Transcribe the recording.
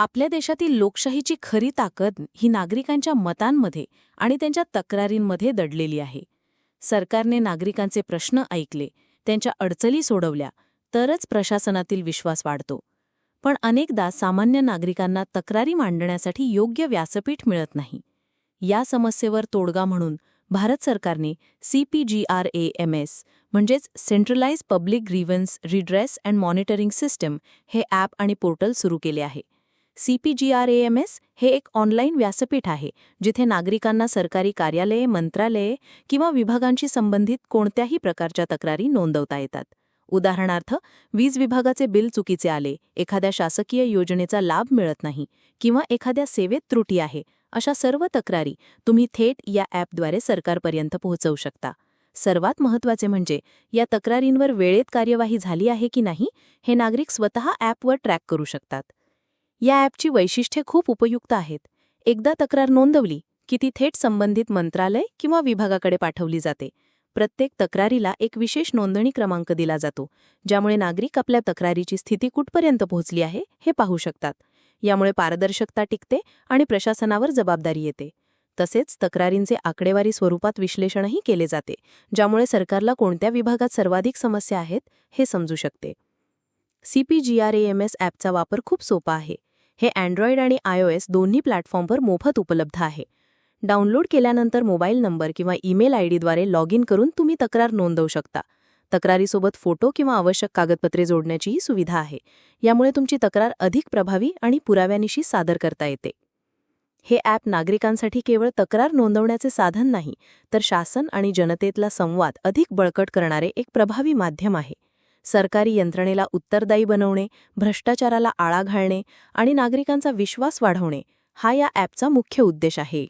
आपल्या देशातील लोकशाहीची खरी ताकद ही नागरिकांच्या मतांमध्ये आणि त्यांच्या तक्रारींमध्ये दडलेली आहे. सरकारने नागरिकांचे प्रश्न ऐकले त्यांच्या अडचणी सोडवल्या तरच प्रशासनातील विश्वास वाढतो. पण अनेकदा सामान्य नागरिकांना तक्रारी मांडण्यासाठी योग्य व्यासपीठ मिळत नाही. या समस्येवर तोडगा म्हणून भारत सरकारने सीपीजीआरएएमएस म्हणजेच centralised public grievance redress and monitoring system हे ॲप आणि पोर्टल सुरू केले आहे. सीपीजीआरएएमएस हे एक ऑनलाईन व्यासपीठ आहे जिथे नागरिकांना सरकारी कार्यालये मंत्रालये किंवा विभागांशी संबंधित कोणत्याही प्रकारच्या तक्रारी नोंदवता येतात. उदाहरणार्थ वीज विभागाचे बिल चुकीचे आले एखाद्या शासकीय योजनेचा लाभ मिळत नाही किंवा एखाद्या सेवेत त्रुटी आहे अशा सर्व तक्रारी तुम्ही थेट या ॲपद्वारे सरकारपर्यंत पोहोचवू शकता. सर्वात महत्त्वाचे म्हणजे या तक्रारींवर वेळेत कार्यवाही झाली आहे की नाही हे नागरिक स्वतः ॲपवर ट्रॅक करू शकतात. या ॲपची वैशिष्ट्ये खूप उपयुक्त आहेत. एकदा तक्रार नोंदवली की ती थेट संबंधित मंत्रालय किंवा विभागाकडे पाठवली जाते. प्रत्येक तक्रारीला एक विशेष नोंदणी क्रमांक दिला जातो ज्यामुळे नागरिक आपल्या तक्रारीची स्थिती कुठपर्यंत पोहोचली आहे हे पाहू शकतात. यामुळे पारदर्शकता टिकते आणि प्रशासनावर जबाबदारी येते. तसेच तक्रारींचे आकडेवारी स्वरूपात विश्लेषणही केले जाते ज्यामुळे सरकारला कोणत्या विभागात सर्वाधिक समस्या आहेत हे समजू शकते. सीपीजीआरएएमएस ॲपचा वापर खूप सोपा आहे. हे अँड्रॉइड आणि आयओएस दोन्ही प्लॅटफॉर्मवर मोफत उपलब्ध आहे. डाउनलोड केल्यानंतर मोबाईल नंबर किंवा ईमेल आयडीद्वारे लॉग इन करून तुम्ही तक्रार नोंदवू शकता. तक्रारीसोबत फोटो किंवा आवश्यक कागदपत्रे जोडण्याचीही सुविधा आहे. यामुळे तुमची तक्रार अधिक प्रभावी आणि पुराव्यानिशी सादर करता येते. हे ॲप नागरिकांसाठी केवळ तक्रार नोंदवण्याचे साधन नाही तर शासन आणि जनतेतला संवाद अधिक बळकट करणारे एक प्रभावी माध्यम आहे. सरकारी यंत्रणेला उत्तरदायी बनवणे भ्रष्टाचाराला आळा घालणे आणि नागरिकांचा विश्वास वाढवणे हा या ॲपचा मुख्य उद्देश आहे.